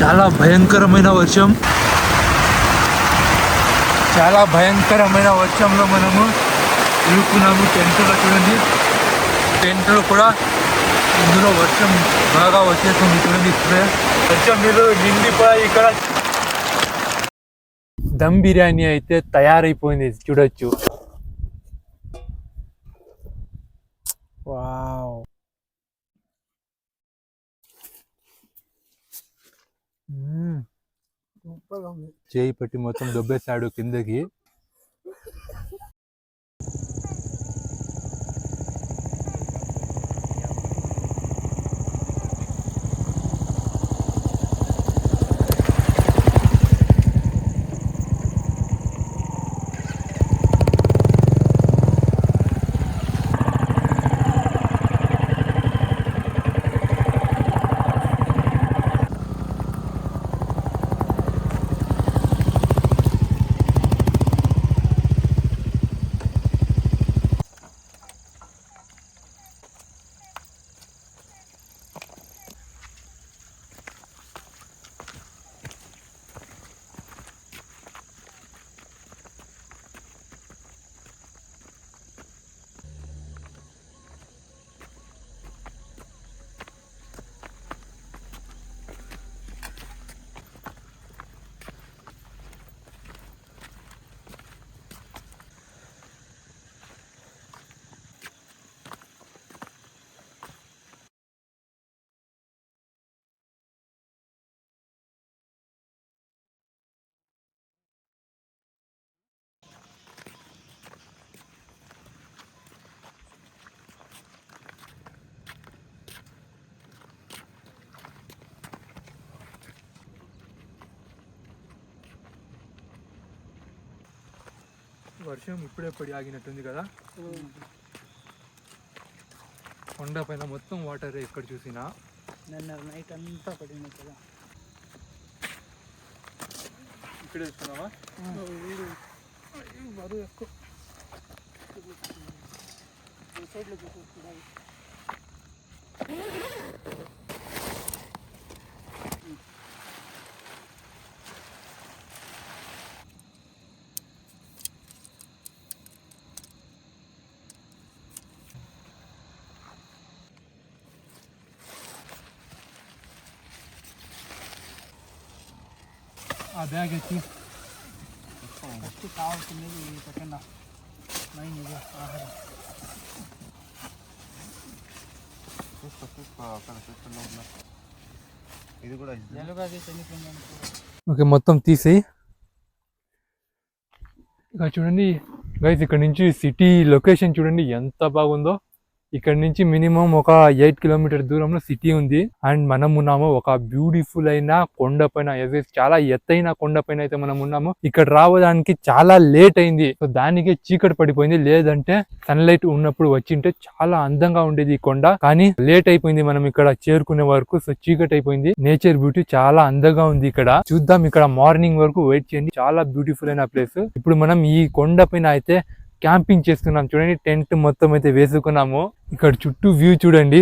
చాలా భయంకరమైన వర్షం. చాలా భయంకరమైన వర్షంలో మనము ఇరుక్కున్నాము టెంట్లో చూడండి. టెంట్లో కూడా ఇందులో వర్షం బాగా వచ్చేస్తుంది చూడండి ఇప్పుడే. వర్షం నీళ్ళు నిండిపోయి ఇక్కడ దమ్ బిర్యానీ అయితే తయారైపోయింది చూడొచ్చు. వావ్. చేయి పెట్టి మొత్తం దొబ్బేశాడు కిందకి. వర్షం ఇప్పుడే పడి ఆగినట్టుంది కదా? కొండ పైన మొత్తం వాటర్ ఎక్కడ చూసినా? నిన్న నైట్ అంతా పడింది కదా. ఇక్కడ బరువు ఎక్కువ. ఈ సైడ్లో చూసుకుంటున్నాయి ఆ బ్యాగ్ ఎత్తి. ఫస్ట్ కావాల్సింది ఈ సెకండ్ మైన్ ఇది ఆహారం. చూసుకో చూసుకో అక్కడ చూస్తున్న ఇది కూడా ఓకే మొత్తం తీసేయి. ఇక చూడండి గైస్ ఇక్కడ నుంచి సిటీ లొకేషన్ చూడండి ఎంత బాగుందో. ఇక్కడ నుంచి మినిమం ఒక ఎయిట్ కిలోమీటర్ దూరంలో సిటీ ఉంది. అండ్ మనం ఉన్నాము ఒక బ్యూటిఫుల్ అయిన కొండ పైన చాలా ఎత్తైన కొండ పైన అయితే మనం ఉన్నాము. ఇక్కడ రావడానికి చాలా లేట్ అయింది. సో దానికే చీకటి పడిపోయింది. లేదంటే సన్లైట్ ఉన్నప్పుడు వచ్చింటే చాలా అందంగా ఉండేది ఈ కొండ. కానీ లేట్ అయిపోయింది మనం ఇక్కడ చేరుకునే వరకు. సో చీకటి అయిపోయింది. నేచర్ బ్యూటీ చాలా అందంగా ఉంది ఇక్కడ. చూద్దాం ఇక్కడ మార్నింగ్ వరకు వెయిట్ చేయండి. చాలా బ్యూటిఫుల్ అయిన ప్లేస్ ఇప్పుడు మనం ఈ కొండ పైన అయితే క్యాంపింగ్ చేస్తున్నాం చూడండి టెంట్ మొత్తం అయితే వేసుకున్నాము. ఇక్కడ చుట్టూ వ్యూ చూడండి.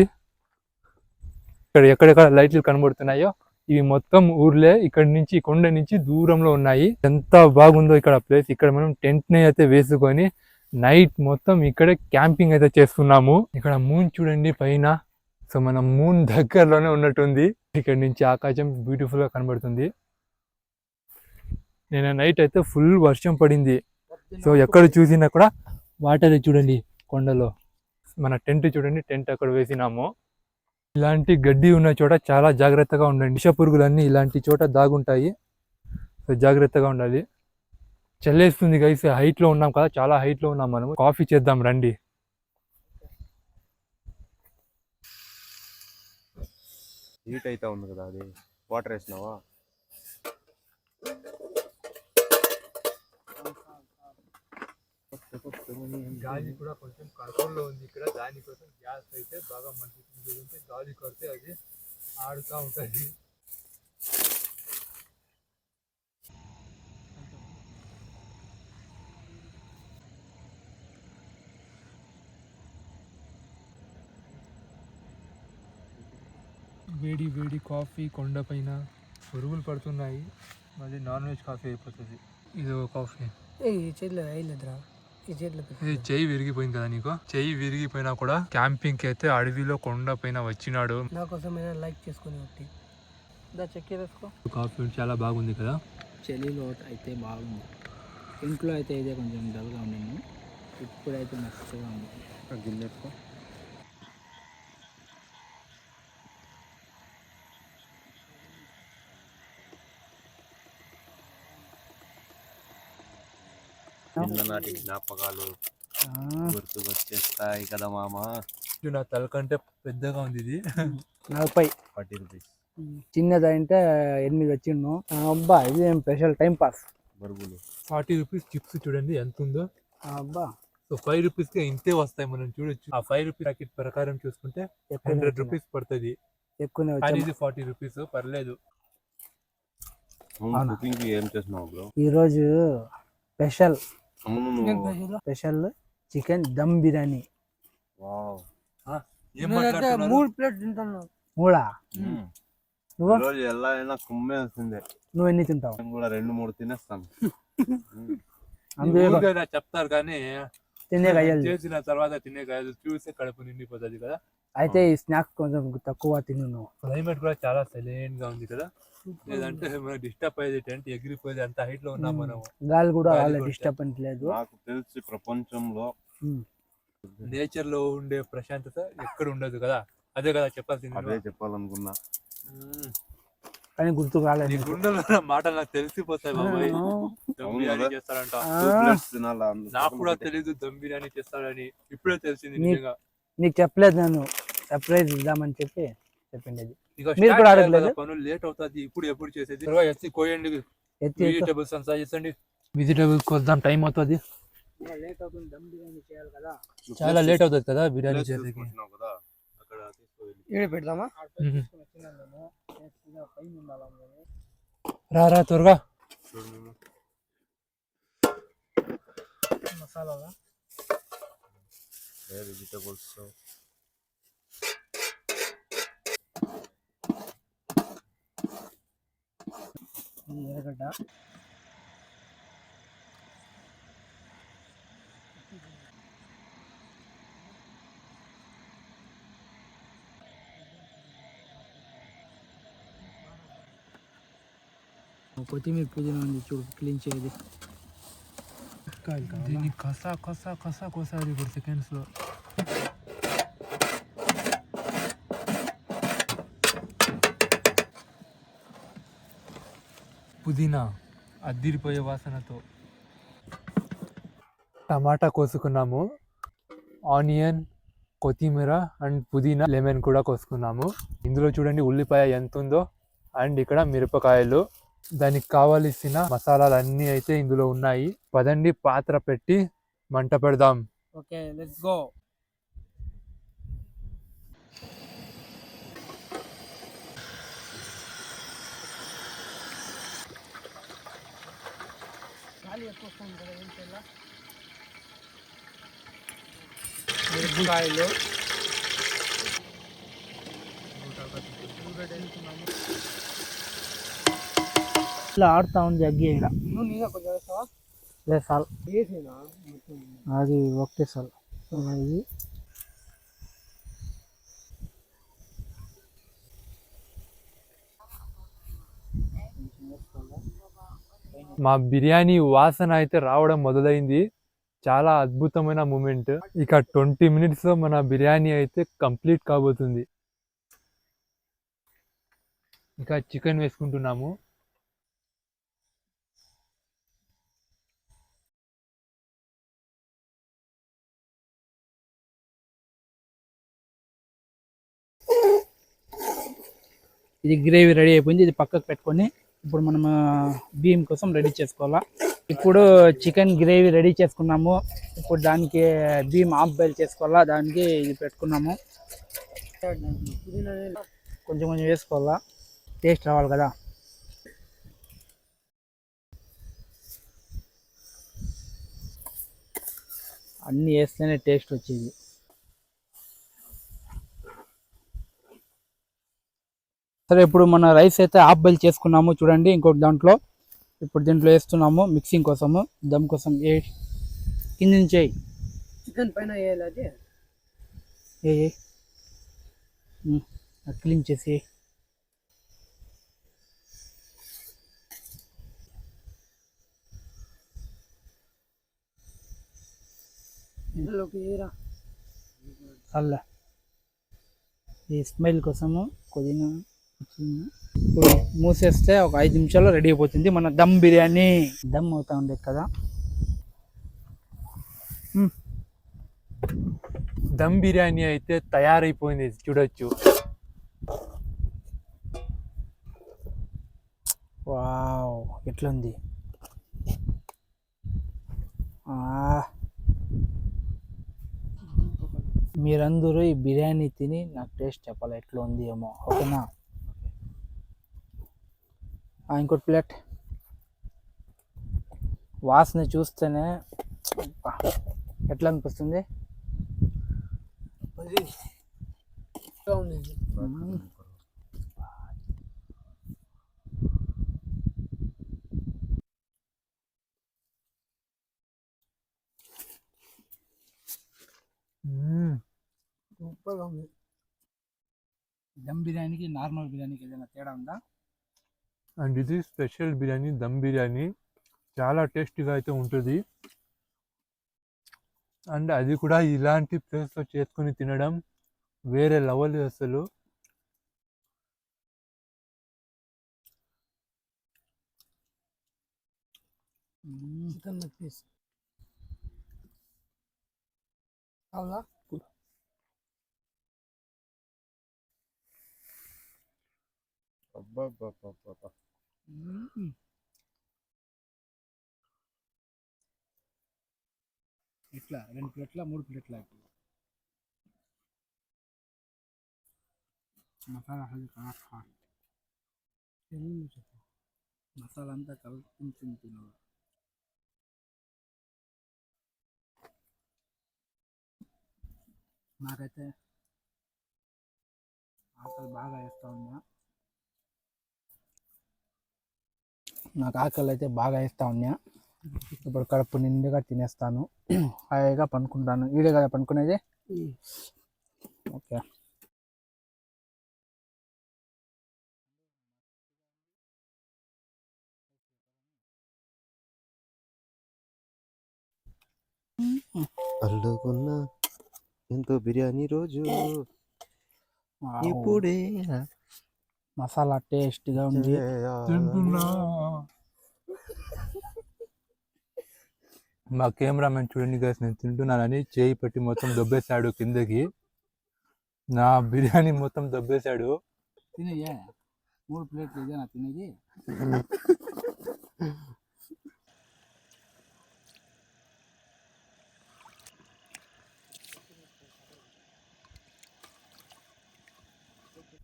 ఇక్కడ ఎక్కడెక్కడ లైట్లు కనబడుతున్నాయో ఇవి మొత్తం ఊర్లే. ఇక్కడ నుంచి కొండ నుంచి దూరంలో ఉన్నాయి. ఎంత బాగుందో ఇక్కడ ప్లేస్. ఇక్కడ మనం టెంట్ని అయితే వేసుకొని నైట్ మొత్తం ఇక్కడే క్యాంపింగ్ అయితే చేస్తున్నాము. ఇక్కడ మూన్ చూడండి పైన. సో మన మూన్ దగ్గరలోనే ఉన్నట్టుంది. ఇక్కడ నుంచి ఆకాశం బ్యూటిఫుల్గా కనబడుతుంది. నేను నైట్ అయితే ఫుల్ వర్షం పడింది. సో ఎక్కడ చూసినా కూడా వాటర్ చూడండి కొండలో. మన టెంట్ చూడండి టెంట్ అక్కడ వేసినాము. ఇలాంటి గడ్డి ఉన్న చోట చాలా జాగ్రత్తగా ఉండండి. విష పురుగులన్నీ ఇలాంటి చోట దాగుంటాయి. సో జాగ్రత్తగా ఉండాలి. చల్లేస్తుంది గైస్ హైట్లో ఉన్నాం కదా చాలా హైట్లో ఉన్నాం మనం కాఫీ చేద్దాం రండి. హీట్ అయితే ఉంది కదా అది. వాటర్ వేసినావా? గాలి కూడా కొంచెం కంట్రోల్లో ఉంది ఇక్కడ. దానికోసం గ్యాస్ అయితే బాగా మంచి గాలి కొడితే అది ఆడుతూ ఉంటుంది. వేడి వేడి కాఫీ కొండ పైన పురుగులు పడుతున్నాయి. మళ్ళీ నాన్ వెజ్ కాఫీ అయిపోతుంది. ఇది ఒక కాఫీ. ఏ ఈ చేతిలో వేయలేదురా ఈ చెయ్యి విరిగిపోయింది కదా నీకు? చెయ్యి విరిగిపోయినా కూడా క్యాంపింగ్కి అయితే అడవిలో కొండ పైన వచ్చినాడు. నా కోసమైనా లైక్ చేసుకొని ఒకటి. చెక్ వేసుకో కాఫీ చాలా బాగుంది కదా? చలిలో అయితే బాగుంది. ఇంట్లో అయితే ఇదే కొంచెం డల్గా ఉండింది. ఇప్పుడైతే మస్తుగా ఉంది. గిన్నె చిన్ననాటి జ్ఞాపకాలు గుర్తుకొచ్చేస్తాయి కదా మామ. ఇది నా తల కంటే పెద్దగా ఉంది ఇది. నలభై. Forty rupees. చిన్నదంటే ఎనిమిది వచ్చిండు అబ్బా ఇది ఏం special? Time pass. బరుగులు forty rupees chips చూడండి ఎంత ఉందో. అబ్బా. సో ఫైవ్ రూపీస్కి ఇంతే వస్తాయి మనం చూడొచ్చు. ఆ ఫైవ్ రూపీస్ ప్యాకెట్ ప్రకారం చూసుకుంటే హండ్రెడ్ రూపీస్ పడుతుంది. ఇది ఫార్టీ రూపీస్ పర్లేదు. బ్రో? ఈరోజు special special chicken dum biryani? మూడు ప్లేట్ తింటాను మూడా. నువ్వు? ఈరోజు ఎలా అయినా కుమ్మే వస్తుంది. నువ్వు ఎన్ని తింటావు? నేను కూడా రెండు మూడు తినేస్తాను. అందుకే చెప్తారు కానీ తినే అయ్యాలి చేసిన తర్వాత తినే కాదు చూస్తే కడుపు నిండిపోతుంది కదా. అయితే ఈ స్నాక్స్ కొంచెం తక్కువ తిను నువ్వు క్లైమేట్ కూడా చాలా సైలెంట్గా ఉంది కదా. లేదంటే మనకి డిస్టర్బ్ అయ్యేది టెంట్ ఎగిరిపోయేది అంత హైట్లో ఉన్నాం మనం గాలి కూడా వాళ్ళ. డిస్టర్బెన్స్ లేదు. నాకు తెలిసి ప్రపంచంలో. నేచర్లో ఉండే ప్రశాంతత ఎక్కడ ఉండదు కదా. అదే కదా చెప్పాల్సింది అదే చెప్పాలనుకున్నా. కానీ గుర్తు నీ కాలేదు గుండెలో మాటలు నాకు తెలిసిపోతాయి బాబాయ్ దమ్ బిర్యానీ కదా? చేస్తాడంట. ఆ, టూ ప్లేట్స్ తినాలా? అందుకు నాకు కూడా. తెలీదు దమ్ బిర్యానీ చేస్తాడని. ఇప్పుడే తెలిసింది నిజంగా. నీకు చెప్పలేదు నేను సర్ప్రైజ్ ఇద్దామని చెప్పి ఇక మీరు కూడా అడగలేదు? పనులు. లేట్ అవుతుంది. ఇప్పుడు ఎప్పుడు చేసేది? ఎత్తి కోయండి. వెజిటేబుల్స్ అంతా చేసండి. వెజిటేబుల్స్ కోసం టైం అవుతుంది. లేట్ అవుతుంది. దమ్ బిర్యానీ చేయాలి కదా. నువ్వు చాలా లేట్ అవుతుంది కదా బిర్యానీ place చేసేకి చూసుకుంటున్నావు కదా అక్కడ తీసుకోవాలి ఈడ పెడదామా మ్మ్. పైన ఉండాలా రా రా త్వరగా మసాలా వెజిటబుల్స్ ఎర్రగడ్డ కొత్తిమీర పుదీనా ఉంది చూడు క్లీన్ చేయది దీన్ని కస కస కస కోసారి ఇప్పుడు సెకండ్స్లో. పుదీనా అద్దిరిపోయే వాసనతో. టమాటా కోసుకున్నాము ఆనియన్ కొత్తిమీర అండ్ పుదీనా లెమన్ కూడా కోసుకున్నాము. ఇందులో చూడండి ఉల్లిపాయ ఎంత ఉందో అండ్ ఇక్కడ మిరపకాయలు. దానికి కావలసిన మసాలాలు అన్నీ అయితే ఇందులో ఉన్నాయి. పదండి పాత్ర పెట్టి మంట పెడదాం. ఓకే లెట్స్ గో మిరపకాయలు. ఇట్లా ఆడుతా ఉంది అగ్గి ఇక్కడ లేదు సాల్. అది ఒకటే సాల్. ఇది మా బిర్యానీ వాసన అయితే రావడం మొదలైంది. చాలా అద్భుతమైన మూమెంట్. ఇక ట్వంటీ మినిట్స్లో మన బిర్యానీ అయితే కంప్లీట్ కాబోతుంది. ఇక చికెన్ వేసుకుంటున్నాము. ఇది గ్రేవీ రెడీ అయిపోయింది. ఇది పక్కకు పెట్టుకొని ఇప్పుడు మనం బియ్యం కోసం రెడీ చేసుకోవాలా. ఇప్పుడు చికెన్ గ్రేవీ రెడీ చేసుకున్నాము. ఇప్పుడు దానికి బియ్యం ఆఫ్ బాయిల్ చేసుకోవాలా. దానికి ఇది పెట్టుకున్నాము. కొంచెం కొంచెం వేసుకోవాలా. టేస్ట్ రావాలి కదా. అన్నీ వేస్తేనే టేస్ట్ వచ్చేది. సరే ఇప్పుడు మన రైస్ అయితే హాఫ్ బాయిల్ చేసుకున్నాము చూడండి. ఇంకొక దాంట్లో ఇప్పుడు దీంట్లో వేస్తున్నాము మిక్సింగ్ కోసము దమ్ కోసం ఏ కింద నుంచి వేయి. చికెన్ పైన వేయాలి ఏ క్లీన్ చేసి అల్లా ఈ స్మెల్ కోసము పుదీనా. ఇప్పుడు మూసేస్తే ఒక ఐదు నిమిషాల్లో రెడీ అయిపోతుంది. మన దమ్ బిర్యానీ. దమ్ అవుతా ఉండేది కదా. దమ్ బిర్యానీ అయితే తయారైపోయింది చూడొచ్చు. వావ్ ఎట్లుంది. మీరందరూ ఈ బిర్యానీ తిని నాకు టేస్ట్ చెప్పాలి ఎట్లా ఉంది ఏమో ఓకేనా? ఇంకోటి ప్లేట్. వాసన చూస్తేనే ఎట్లా అనిపిస్తుంది. సూపర్గా ఉంది. దమ్ బిర్యానీకి నార్మల్ బిర్యానీకి ఏదైనా తేడా ఉందా? అండ్ ఇది స్పెషల్ బిర్యానీ దమ్ బిర్యానీ చాలా టేస్టీగా అయితే ఉంటుంది. అండ్ అది కూడా ఇలాంటి ప్లేస్లో చేసుకొని తినడం వేరే లెవెల్ అసలు. చికెన్ లెగ్ పీస్ కావాలా అబ్బబ్బబ్బబ్బబ్బ. ఎట్లా రెండు ప్లేట్ల మూడు ప్లేట్ల మసాలా మసాలా అంతా కలుపుకుంటుంది తినాలి నాకైతే ఆకలి బాగా వేస్తూ ఉన్నా. నాకు ఆకలి అయితే బాగా వేస్తూ ఉన్నా. ఇప్పుడు కడుపు నిండుగా తినేస్తాను. హాయిగా పనుకుంటాను వీడే కదా పనుకునేది ఓకే. అల్లుకున్న ఎంతో బిర్యానీ రోజు. ఇప్పుడే. మసాలా టేస్ట్గా ఉంది. మా కెమెరామెన్ చూడండి గైస్ నేను తింటున్నానని చేయి పెట్టి మొత్తం దొబ్బేశాడు కిందకి. నా బిర్యానీ మొత్తం దొబ్బేశాడు. తినయ్యే. మూడు ప్లేట్లు ఇదేనా తినేది.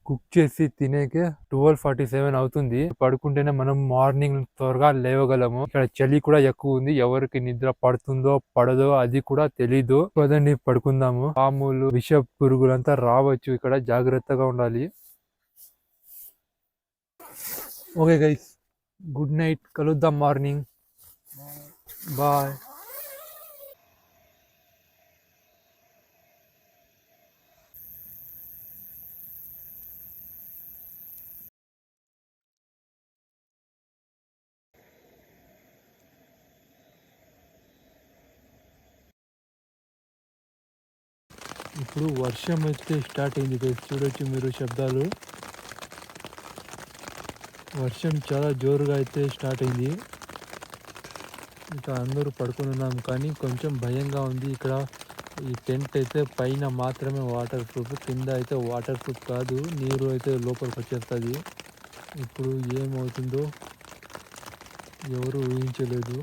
కుక్ చేసి తినేకే ట్వెల్వ్ ఫార్టీ సెవెన్ అవుతుంది. పడుకుంటేనే మనం మార్నింగ్ త్వరగా లేవగలము. ఇక్కడ చలి కూడా ఎక్కువ ఉంది. ఎవరికి నిద్ర పడుతుందో పడదో అది కూడా తెలీదు. పదండి పడుకుందాము. పాములు విష పురుగులంతా రావచ్చు. ఇక్కడ జాగ్రత్తగా ఉండాలి. ఓకే గైస్ గుడ్ నైట్ కలుద్దాం మార్నింగ్. బాయ్ ఇప్పుడు వర్షం అయితే స్టార్ట్ అయింది guys. చూడొచ్చు మీరు శబ్దాలు. వర్షం చాలా జోరుగా అయితే స్టార్ట్ అయింది. ఇంకా అందరూ పడుకొని ఉన్నాం కానీ కొంచెం భయంగా ఉంది. ఇక్కడ ఈ టెంట్ అయితే పైన మాత్రమే వాటర్ ప్రూఫ్ కింద అయితే వాటర్ ప్రూఫ్ కాదు. నీరు అయితే లోపలికి వచ్చేస్తుంది. ఇప్పుడు ఏమవుతుందో ఎవరు ఊహించలేదు.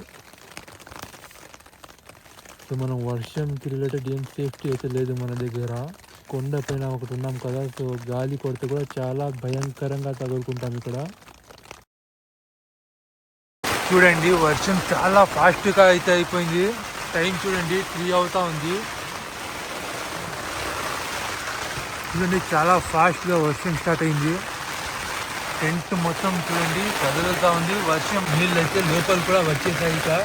సో మనం వర్షంకి రిలేటెడ్ ఏం సేఫ్టీ అయితే లేదు మన దగ్గర. కొండ పైన ఒకటి ఉన్నాం కదా సో గాలి కొడితే కూడా చాలా భయంకరంగా తగులుకుంటాం ఇక్కడ. చూడండి వర్షం చాలా ఫాస్ట్గా అయితే అయిపోయింది. టైం చూడండి త్రీ అవుతా ఉంది. చూడండి చాలా ఫాస్ట్గా వర్షం స్టార్ట్ అయింది. టెంట్ మొత్తం చూడండి కదులుతా ఉంది. వర్షం నీళ్ళు అయితే లోపల కూడా వచ్చేసాయి ఇక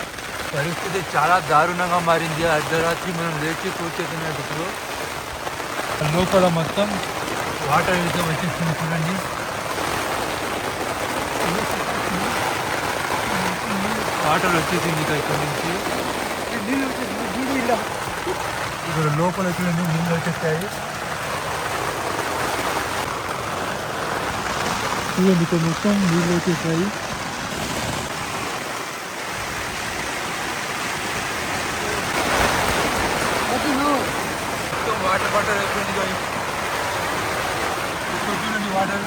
పరిస్థితి చాలా దారుణంగా మారింది. అర్ధరాత్రి మనం లేచి కూర్చోతున్నప్పుడు లోపల మొత్తం వాటర్ అయితే వచ్చేస్తుంది చూడండి. వాటర్ వచ్చేసింది ఇక్కడ నుంచి. ఇక్కడ లోపల చూడండి నీళ్ళు వచ్చేస్తాయి. చూడండి ఇక్కడ మొత్తం నీళ్ళు వచ్చేసాయి మొత్తం వాటర్ వాటర్ అయిపోయింది guys. ఇక్కడ చూడండి వాటర్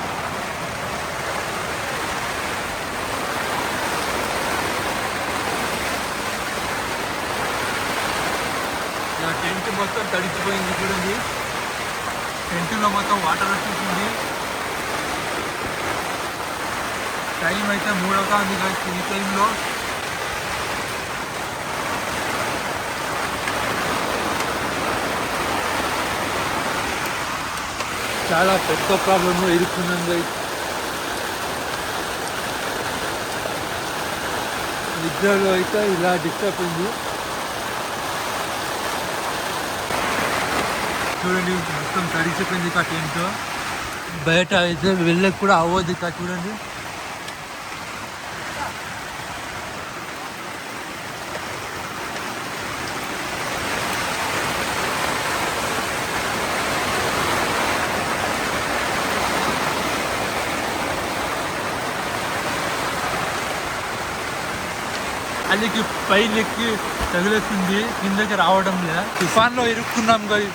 నా టెంట్ మొత్తం తడిచిపోయింది చూడండి టెంట్లో మొత్తం వాటర్ వచ్చేసింది అయితే మూడవ ఉంది guys ఈ టైంలో చాలా పెద్ద ప్రాబ్లమ్ ఇరుక్కున్నాం నిద్రలో అయితే ఇలా డిస్టర్బ్ అయింది. చూడండి మొత్తం తడిసిపోయింది ఇక టెంట్ బయట అయితే వెళ్ళకు కూడా అవ్వదు ఇక చూడండి. అల్లికి పైలెక్కి తగిలేస్తుంది కిందకి రావడం లేదా తుఫాన్లో ఇరుక్కున్నాం గది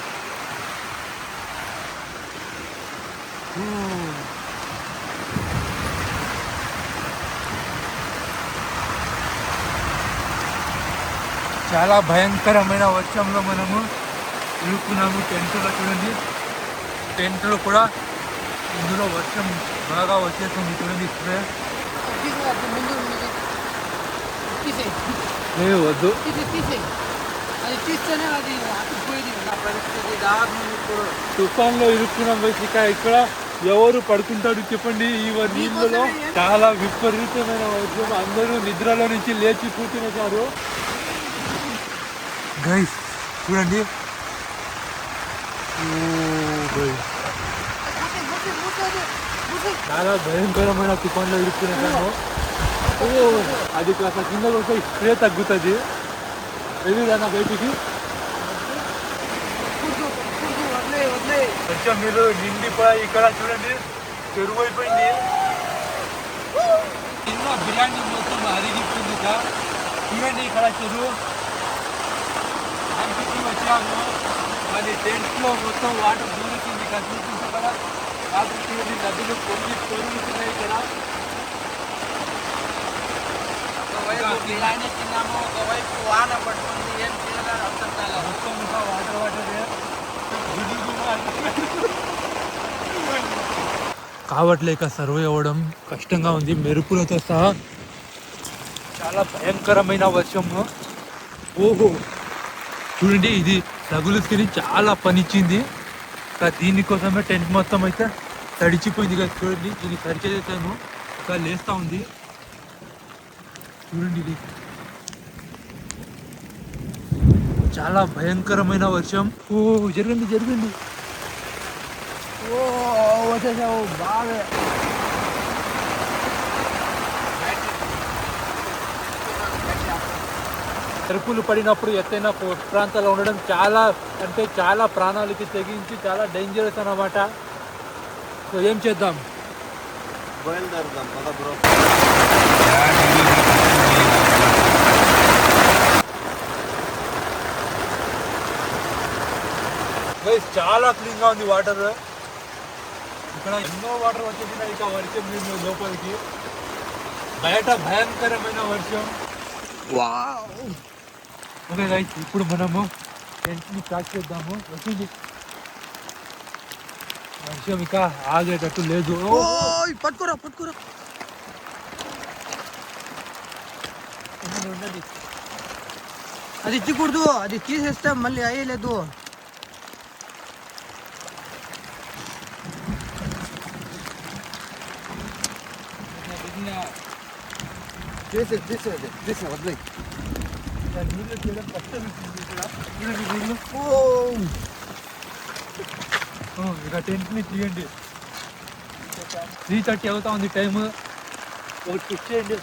చాలా భయంకరమైన వర్షంలో మనము ఇరుక్కున్నాము. టెంట్లో చూడండి. టెంట్లో కూడా ఇందులో వర్షం బాగా వచ్చేస్తుంది చూడండి ఇప్పుడే. ముందు ఏ వద్దు. తీసేయ్ తీసేయ్. అది తీస్తేనే అది అతుకుపోయేది నా పరిస్థితి దారుణం ఇప్పుడు. తుఫాన్లో ఇరుక్కున్నాం ఇక ఇక్కడ ఎవరు పడుకుంటాడు చెప్పండి. ఈ నీళ్ళలో చాలా విపరీతమైన వర్షం. అందరూ నిద్రలో నుంచి లేచి కూర్చునేశారు. గైస్ చూడండి. చాలా భయంకరమైన తుఫాన్లో ఇరుక్కునేసాను ఓ అది కాస్త కింద వస్తే స్ప్రే తగ్గుతుంది. వెళ్ళిరా బయటికి. కొంచెం మీరు నిండిపోయి ఇక్కడ చూడండి. చెరువు అయిపోయింది. ఎన్నో బిర్యానీ మొత్తం అరిగిపోయింది చూడండి ఇక్కడ చెరువు. దానికి వచ్చాము. మరి టెంట్లో మొత్తం వాటర్ దూరుతుంది ఇక్కడ కదా. వాటర్ చూడండి నదులు పొంగి పొరుగుతున్నాయి ఇక్కడ తిన్నాము ఒకవైపు వాన పడుతుంది ఏం అర్థం కాలేదు మొత్తం ఇంకా వాటర్ కావట్లేక సర్వే అవ్వడం కష్టంగా ఉంది. మెరుపులతో సహా చాలా భయంకరమైన వర్షము ఓహో. చూడండి ఇది తగులుసుకొని చాలా పనిచ్చింది. దీనికోసమే టెంట్ మొత్తం అయితే తడిచిపోయింది కదా. చూడండి దీన్ని సరిచేసాను ఇంకా లేస్తూ ఉంది. చూడండి ఇది. చాలా భయంకరమైన వర్షం. ఓ జరగండి జరగండి ఓ వచ్చేసావు బాగా. మెరుపులు పడినప్పుడు ఎత్తైన ప్రాంతాల్లో ఉండడం చాలా అంటే చాలా ప్రాణాలకి తెగించి చాలా డేంజరస్ అన్నమాట. సో ఏం చేద్దాం? బయలుదేరుదాం పద బ్రో. Guys, చాలా క్లీన్గా ఉంది వాటర్ ఇక్కడ ఎన్నో వాటర్ వచ్చేసినాయి ఇక వర్షం నీళ్ళు లోపలికి. బయట భయంకరమైన వర్షం. ఓకే గైస్ ఇప్పుడు మనము టెంట్ని ప్యాక్ చేద్దాము. వచ్చింది. వర్షం ఇక ఆగేటట్టు లేదు. ఓయ్ పట్టుకోరా పట్టుకోరా. ఉన్నది, ఉన్నది. అది ఇచ్చకూడదు అది తీసేస్తే మళ్ళీ అయ్యలేదు. చేసే చేసేది చేసే వదిలే. నీళ్ళు చేయడం కష్టం నీళ్ళు. ఇక టెంట్ని తీయండి. త్రీ థర్టీ అవుతా ఉంది టైం ఒకటి చెక్ చేయండి.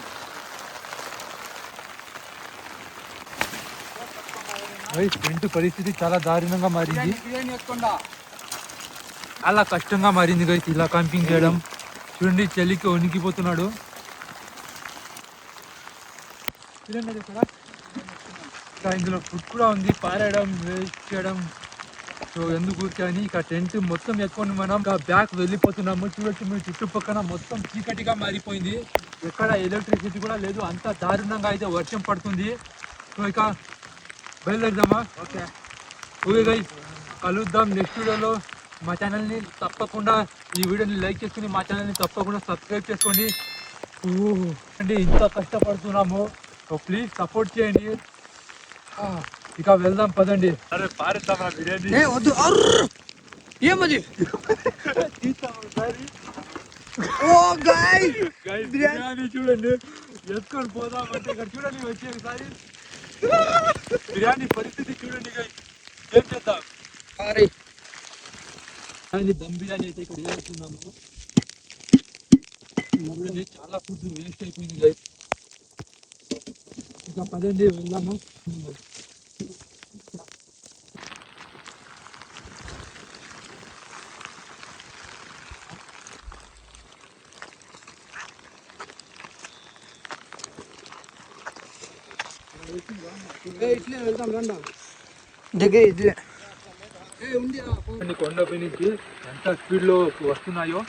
టెంట్ పరిస్థితి చాలా దారుణంగా మారింది. చాలా కష్టంగా మారింది గైస్ ఇలా క్యాంపింగ్ చేయడం. చూడండి చలికి వణికిపోతున్నాడు. ఇక్కడ ఇంకా ఇందులో ఫుడ్ కూడా ఉంది. పారేయడం వేస్ట్ చేయడం. సో ఎందుకు అని ఇక టెంట్ మొత్తం ఎత్తుకొని మనం ఇంకా బ్యాక్ వెళ్ళిపోతున్నాము. చూడొచ్చు మీ చుట్టుపక్కల మొత్తం చీకటిగా మారిపోయింది. ఎక్కడ ఎలక్ట్రిసిటీ కూడా లేదు. అంత దారుణంగా అయితే వర్షం పడుతుంది. సో ఇక బయలుదేరదామా? ఓకే. ఓకే గైస్ కలుద్దాం నెక్స్ట్ వీడియోలో మా ఛానల్ని తప్పకుండా ఈ వీడియోని లైక్ చేసుకుని మా ఛానల్ని తప్పకుండా సబ్స్క్రైబ్ చేసుకోండి. అంటే ఇంత కష్టపడుతున్నాము. సో ప్లీజ్ సపోర్ట్ చేయండి ఇక వెళ్దాం పదండి. అరే పారేద్దామా బిర్యానీ. ఏ వద్దు! ఏమది? ఓ గాయ్ బిర్యానీ చూడండి. ఎత్తుకొని పోదామంటే ఇక్కడ చూడండి వచ్చి ఒకసారి బిర్యానీ పరిస్థితి చూడండి guys. ఏం చేద్దాం? అరే. దమ్ బిర్యానీ అయితే ఇక్కడ చేస్తున్నాము. చూడండి చాలా ఫుడ్ వేస్ట్ అయిపోయింది గైస్ ఇంకా పదండి వెళ్దాము ఇట్లే వెళ్దాం రండి. దగ్గర ఇట్లే కొన్ని కొండపై నుంచి ఎంత స్పీడ్లో వస్తున్నాయో